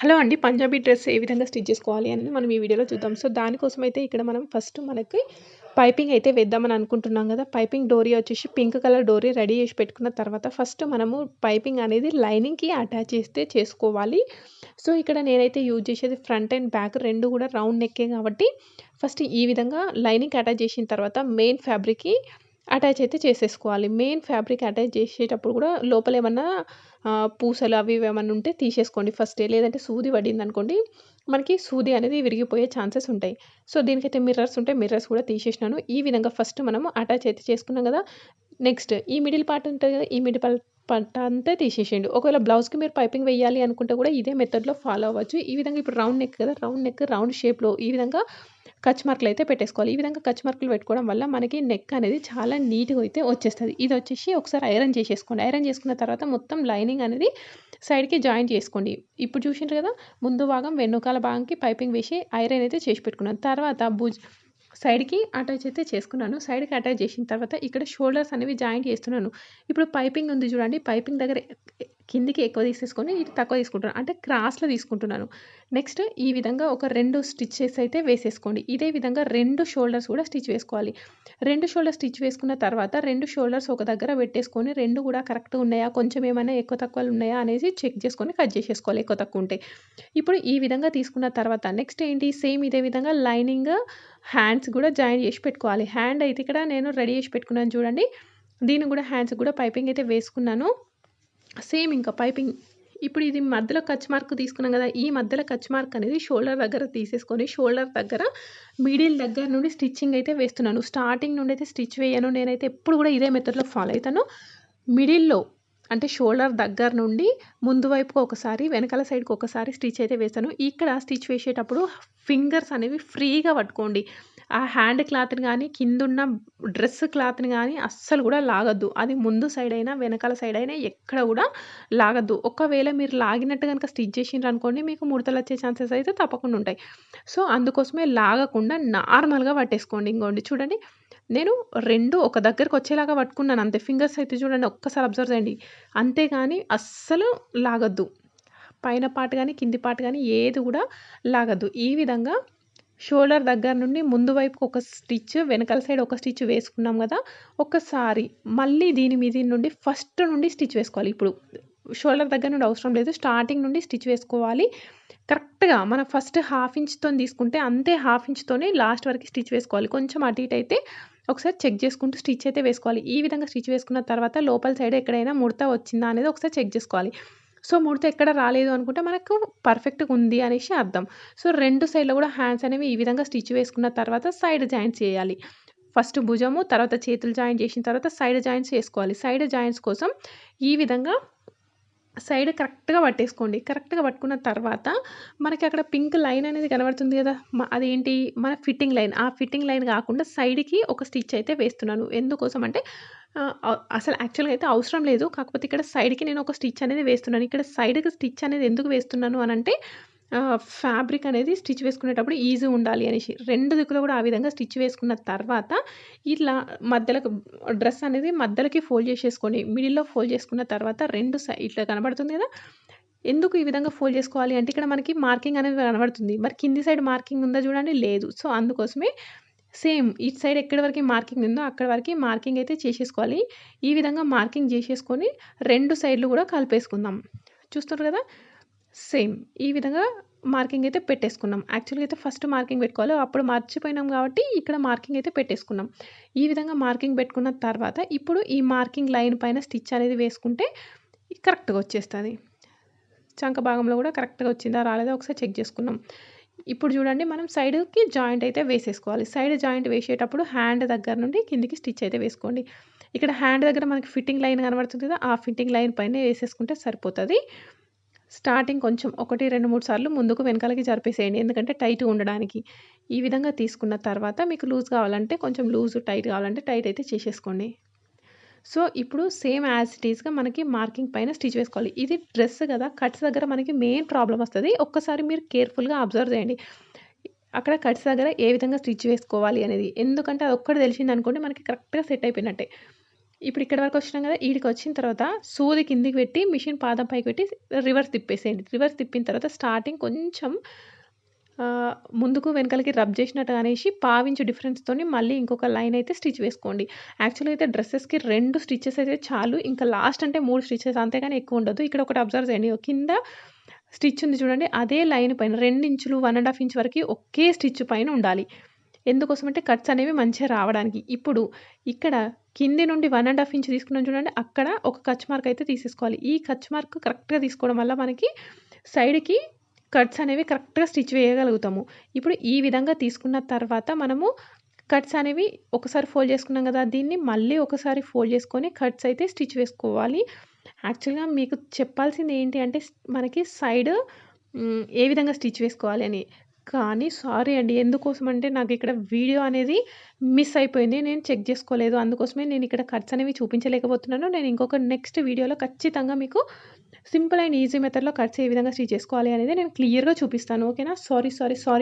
Hello అండి. Punjabi dress ఏ విధంగా stitch చేసుకోవాలి అని మనం ఈ వీడియోలో చూద్దాం. సో, దానికోసం అయితే ఇక్కడ మనం ఫస్ట్ మనకి పైపింగ్ అయితే వేద్దామని అనుకుంటున్నాం కదా పైపింగ్ డోరీ వచ్చేసి పింక్ కలర్ డోరీ రెడీ చేసి పెట్టుకున్న తర్వాత ఫస్ట్ మనము పైపింగ్ అనేది లైనింగ్‌కి అటాచ్ చేస్తే చేసుకోవాలి. సో, ఇక్కడ నేనైతే యూజ్ చేసేది ఫ్రంట్ అండ్ బ్యాక్ రెండు కూడా రౌండ్ నెక్కే కాబట్టి ఫస్ట్ ఈ విధంగా లైనింగ్ అటాచ్ చేసిన తర్వాత మెయిన్ ఫ్యాబ్రిక్‌కి అటాచ్ అయితే చేసేసుకోవాలి. మెయిన్ ఫ్యాబ్రిక్ అటాచ్ చేసేటప్పుడు కూడా లోపల ఏమన్నా పూసలు అవి ఇవి ఏమన్నా ఉంటే తీసేసుకోండి ఫస్ట్ లేదంటే సూది పడిందనుకోండి మనకి సూది అనేది విరిగిపోయే ఛాన్సెస్ ఉంటాయి. సో, దీనికైతే మిర్రర్స్ ఉంటే మిర్రర్స్ కూడా తీసేసినాను. ఈ విధంగా ఫస్ట్ మనము అటాచ్ అయితే చేసుకున్నాం కదా నెక్స్ట్ ఈ మిడిల్ పార్ట్ ఉంటుంది కదా ఈ మిడిల్ పార్ట్ పట్ట అంతా తీసేసేయండి. ఒకవేళ బ్లౌజ్‌కి మీరు పైపింగ్ వేయాలి అనుకుంటే కూడా ఇదే మెథడ్‌లో ఫాలో అవ్వచ్చు. ఈ విధంగా ఇప్పుడు రౌండ్ నెక్ కదా! రౌండ్ నెక్ రౌండ్ షేప్‌లో ఈ విధంగా కచ్ మార్కులు అయితే పెట్టేసుకోవాలి. ఈ విధంగా కచ్ మార్కులు పెట్టుకోవడం వల్ల మనకి నెక్ అనేది చాలా నీట్‌గా అయితే వచ్చేస్తుంది ఇది వచ్చేసి ఒకసారి ఐరన్ చేసేసుకోండి. ఐరన్ చేసుకున్న తర్వాత మొత్తం లైనింగ్ అనేది సైడ్‌కి జాయింట్ చేసుకోండి. ఇప్పుడు చూసిండ్రు కదా ముందు భాగం వెనుకాల భాగంకి పైపింగ్ వేసి ఐరన్ అయితే చేసి పెట్టుకున్నాను. తర్వాత భుజ్ సైడ్‌కి అటాచ్ అయితే చేసుకున్నాను. సైడ్‌కి అటాచ్ చేసిన తర్వాత ఇక్కడ షోల్డర్స్ అనేవి జాయింట్ చేస్తున్నాను. ఇప్పుడు పైపింగ్ ఉంది చూడండి. పైపింగ్ దగ్గర కిందికి ఎక్కువ తీసేసుకొని ఇటు తక్కువ తీసుకుంటున్నాను. అంటే క్రాస్‌లో తీసుకుంటున్నాను. నెక్స్ట్ ఈ విధంగా ఒక రెండు స్టిచ్చెస్ అయితే వేసేసుకోండి. ఇదే విధంగా రెండు షోల్డర్స్ కూడా స్టిచ్ వేసుకోవాలి. రెండు షోల్డర్ స్టిచ్ వేసుకున్న తర్వాత రెండు షోల్డర్స్ ఒక దగ్గర పెట్టేసుకొని రెండు కూడా కరెక్ట్‌గా ఉన్నాయా? కొంచెం ఏమైనా ఎక్కువ తక్కువలు ఉన్నాయా? అనేసి చెక్ చేసుకొని కట్ చేసేసుకోవాలి ఎక్కువ తక్కువ ఉంటే. ఇప్పుడు ఈ విధంగా తీసుకున్న తర్వాత నెక్స్ట్ ఏంటి సేమ్ ఇదే విధంగా లైనింగ్ హ్యాండ్స్ కూడా జాయిన్ చేసి పెట్టుకోవాలి. హ్యాండ్ అయితే ఇక్కడ నేను రెడీ చేసి పెట్టుకున్నాను చూడండి. దీని కూడా హ్యాండ్స్ కూడా పైపింగ్ అయితే వేసుకున్నాను. సేమ్ ఇంకా పైపింగ్ ఇప్పుడు ఇది మధ్యలో కచ్ మార్క్ తీసుకున్నాం కదా ఈ మధ్యలో కచ్ మార్క్ అనేది షోల్డర్ దగ్గర తీసేసుకొని షోల్డర్ దగ్గర మిడిల్ దగ్గర నుండి స్టిచ్చింగ్ అయితే వేస్తున్నాను. స్టార్టింగ్ నుండి అయితే స్టిచ్ వేయను. నేనైతే ఎప్పుడు కూడా ఇదే మెథడ్‌లో ఫాలో అవుతాను మిడిల్‌లో అంటే షోల్డర్ దగ్గర నుండి ముందు వైపుకు ఒకసారి, వెనకాల సైడ్‌కి ఒకసారి స్టిచ్ అయితే వేస్తాను. ఇక్కడ స్టిచ్ వేసేటప్పుడు ఫింగర్స్ అనేవి ఫ్రీగా పట్టుకోండి. ఆ హ్యాండ్ క్లాత్‌ని కానీ కిందున్న డ్రెస్ క్లాత్‌ని కానీ అస్సలు కూడా లాగద్దు అది ముందు సైడ్ అయినా, వెనకాల సైడ్ అయినా ఎక్కడ కూడా లాగొద్దు. ఒకవేళ మీరు లాగినట్టు కనుక స్టిచ్ చేసిండ్రు అనుకోండి మీకు ముడతలు వచ్చే ఛాన్సెస్ అయితే తప్పకుండా ఉంటాయి. సో, అందుకోసమే లాగకుండా నార్మల్‌గా పట్టేసుకోండి. ఇంకోండి చూడండి. నేను రెండు ఒక దగ్గరకి వచ్చేలాగా పట్టుకున్నాను అంతే. ఫింగర్స్ అయితే చూడండి ఒక్కసారి అబ్జర్వ్ చేయండి. అంతేగాని అస్సలు లాగద్దు పైన పార్ట్ కానీ కింది పార్ట్ కానీ ఏది కూడా లాగొద్దు. ఈ విధంగా షోల్డర్ దగ్గర నుండి ముందు వైపుకి ఒక స్టిచ్, వెనకాల సైడ్ ఒక స్టిచ్ వేసుకున్నాం కదా ఒకసారి మళ్ళీ దీని మీద నుండి ఫస్ట్ నుండి స్టిచ్ వేసుకోవాలి. ఇప్పుడు షోల్డర్ దగ్గర నుండి అవసరం లేదు. స్టార్టింగ్ నుండి స్టిచ్ వేసుకోవాలి. కరెక్ట్‌గా మనం ఫస్ట్ హాఫ్ ఇంచ్తో తీసుకుంటే అంతే హాఫ్ ఇంచ్తోనే లాస్ట్ వరకు స్టిచ్ వేసుకోవాలి. కొంచెం అటు ఇటు అయితే ఒకసారి చెక్ చేసుకుంటూ స్టిచ్ అయితే వేసుకోవాలి. ఈ విధంగా స్టిచ్ వేసుకున్న తర్వాత లోపల సైడ్ ఎక్కడైనా ముడత వచ్చిందా అనేది ఒకసారి చెక్ చేసుకోవాలి. సో, ముడత ఎక్కడ రాలేదు అనుకుంటే మనకు పర్ఫెక్ట్‌గా ఉంది అనేసి అర్థం. సో, రెండు సైడ్‌లో కూడా హ్యాండ్స్ అనేవి ఈ విధంగా స్టిచ్ వేసుకున్న తర్వాత సైడ్ జాయింట్స్ చేయాలి. ఫస్ట్ భుజము, తర్వాత చేతులు జాయింట్ చేసిన తర్వాత సైడ్ జాయింట్స్ చేసుకోవాలి. సైడ్ జాయింట్స్ కోసం ఈ విధంగా సైడ్ కరెక్ట్‌గా పట్టేసుకోండి. కరెక్ట్‌గా పట్టుకున్న తర్వాత మనకి అక్కడ పింక్ లైన్ అనేది కనబడుతుంది కదా అదేంటి మన ఫిట్టింగ్ లైన్. ఆ ఫిట్టింగ్ లైన్ కాకుండా సైడ్‌కి ఒక స్టిచ్ అయితే వేస్తున్నాను. ఎందుకోసం అంటే అసలు యాక్చువల్‌గా అయితే అవసరం లేదు. కాకపోతే ఇక్కడ సైడ్‌కి నేను ఒక స్టిచ్ అనేది వేస్తున్నాను. ఇక్కడ సైడ్‌కి స్టిచ్ అనేది ఎందుకు వేస్తున్నాను అనంటే అంటే ఫ్యాబ్రిక్ అనేది స్టిచ్ వేసుకునేటప్పుడు ఈజీ ఉండాలి అనేసి. రెండు దిక్కులో కూడా ఆ విధంగా స్టిచ్ వేసుకున్న తర్వాత ఇట్లా మధ్యలకు డ్రెస్ అనేది మధ్యలోకి ఫోల్డ్ చేసేసుకొని మిడిల్‌లో ఫోల్డ్ చేసుకున్న తర్వాత రెండు సై ఇట్లా కనబడుతుంది కదా ఎందుకు ఈ విధంగా ఫోల్డ్ చేసుకోవాలి అంటే ఇక్కడ మనకి మార్కింగ్ అనేది కనబడుతుంది. మరి కింది సైడ్ మార్కింగ్ ఉందా చూడండి లేదు. సో, అందుకోసమే సేమ్ ఇటు సైడ్ ఎక్కడి వరకు మార్కింగ్ ఉందో అక్కడి వరకు మార్కింగ్ అయితే చేసేసుకోవాలి. ఈ విధంగా మార్కింగ్ చేసేసుకొని రెండు సైడ్‌లు కూడా కలిపేసుకుందాం. చూస్తున్నారు కదా సేమ్ ఈ విధంగా మార్కింగ్ అయితే పెట్టేసుకున్నాం. యాక్చువల్‌గా అయితే ఫస్ట్ మార్కింగ్ పెట్టుకోవాలి. అప్పుడు మర్చిపోయినాం కాబట్టి ఇక్కడ మార్కింగ్ అయితే పెట్టేసుకున్నాం. ఈ విధంగా మార్కింగ్ పెట్టుకున్న తర్వాత ఇప్పుడు ఈ మార్కింగ్ లైన్ పైన స్టిచ్ అనేది వేసుకుంటే కరెక్ట్‌గా వచ్చేస్తుంది చంక భాగంలో కూడా కరెక్ట్‌గా వచ్చిందా? రాలేదా? ఒకసారి చెక్ చేసుకున్నాం. ఇప్పుడు చూడండి మనం సైడ్‌కి జాయింట్ అయితే వేసేసుకోవాలి. సైడ్ జాయింట్ వేసేటప్పుడు హ్యాండ్ దగ్గర నుండి కిందికి స్టిచ్ అయితే వేసుకోండి. ఇక్కడ హ్యాండ్ దగ్గర మనకి ఫిట్టింగ్ లైన్ కనబడుతుంది కదా! ఆ ఫిట్టింగ్ లైన్ పైన వేసేసుకుంటే సరిపోతుంది స్టార్టింగ్ కొంచెం 1, 2, 3 సార్లు ముందుకు వెనకాలకి జరిపేసేయండి. ఎందుకంటే టైట్ ఉండడానికి. ఈ విధంగా తీసుకున్న తర్వాత మీకు లూజ్ కావాలంటే కొంచెం లూజ్, టైట్ కావాలంటే టైట్ అయితే చేసేసుకోండి. సో, ఇప్పుడు సేమ్ యాజ్ ఇట్ ఈస్‌గా మనకి మార్కింగ్ పైన స్టిచ్ వేసుకోవాలి. ఇది డ్రెస్ కదా కట్స్ దగ్గర మనకి మెయిన్ ప్రాబ్లం వస్తుంది ఒక్కసారి మీరు కేర్‌ఫుల్‌గా అబ్జర్వ్ చేయండి. అక్కడ కట్స్ దగ్గర ఏ విధంగా స్టిచ్ వేసుకోవాలి అనేది. ఎందుకంటే అది ఒక్కడి తెలిసింది అనుకోండి మనకి కరెక్ట్‌గా సెట్ అయిపోయినట్టే. ఇప్పుడు ఇక్కడ వరకు వచ్చినాం కదా ఈడికి వచ్చిన తర్వాత సూది కిందికి పెట్టి మిషన్ పాదం పైకి పెట్టి రివర్స్ తిప్పేసేయండి. రివర్స్ తిప్పిన తర్వాత స్టార్టింగ్ కొంచెం ముందుకు వెనకాలకి రబ్ చేసినట్టు అనేసి పావించు డిఫరెన్స్తో మళ్ళీ ఇంకొక లైన్ అయితే స్టిచ్ వేసుకోండి. యాక్చువల్గా అయితే డ్రెస్సెస్కి రెండు స్టిచ్చెస్ అయితే చాలు. ఇంకా లాస్ట్ అంటే మూడు స్టిచెస్ అంతేగాని ఎక్కువ ఉండదు. ఇక్కడ ఒకటి అబ్జర్వ్ చేయండి. కింద స్టిచ్ ఉంది చూడండి. అదే లైన్ పైన రెండు ఇంచులు వన్ అండ్ హాఫ్ ఇంచ్ వరకు ఒకే స్టిచ్ పైన ఉండాలి. ఎందుకోసం అంటే కట్స్ అనేవి మంచిగా రావడానికి. ఇప్పుడు ఇక్కడ కింది నుండి వన్ అండ్ హాఫ్ ఇంచ్ తీసుకున్నాం చూడండి అక్కడ ఒక కచ్ మార్క్ అయితే తీసేసుకోవాలి. ఈ కచ్ మార్క్ కరెక్ట్గా తీసుకోవడం వల్ల మనకి సైడ్కి కట్స్ అనేవి కరెక్ట్గా స్టిచ్ వేయగలుగుతాము. ఇప్పుడు ఈ విధంగా తీసుకున్న తర్వాత మనము కట్స్ అనేవి ఒకసారి ఫోల్డ్ చేసుకున్నాం కదా దీన్ని మళ్ళీ ఒకసారి ఫోల్డ్ చేసుకొని కట్స్ అయితే స్టిచ్ వేసుకోవాలి. యాక్చువల్గా మీకు చెప్పాల్సింది ఏంటి అంటే మనకి సైడ్ ఏ విధంగా స్టిచ్ వేసుకోవాలి అని. కానీ సారీ అండి. ఎందుకోసం అంటే నాకు ఇక్కడ వీడియో అనేది మిస్ అయిపోయింది. నేను చెక్ చేసుకోలేదు. అందుకోసమే నేను ఇక్కడ కట్స్ అనేవి చూపించలేకపోతున్నాను. నేను ఇంకొక నెక్స్ట్ వీడియోలో ఖచ్చితంగా మీకు సింపుల్ అండ్ ఈజీ మెథడ్లో కట్స్ ఏ విధంగా స్టిచ్ చేసుకోవాలి అనేది నేను క్లియర్గా చూపిస్తాను. ఓకేనా? Sorry sorry sorry.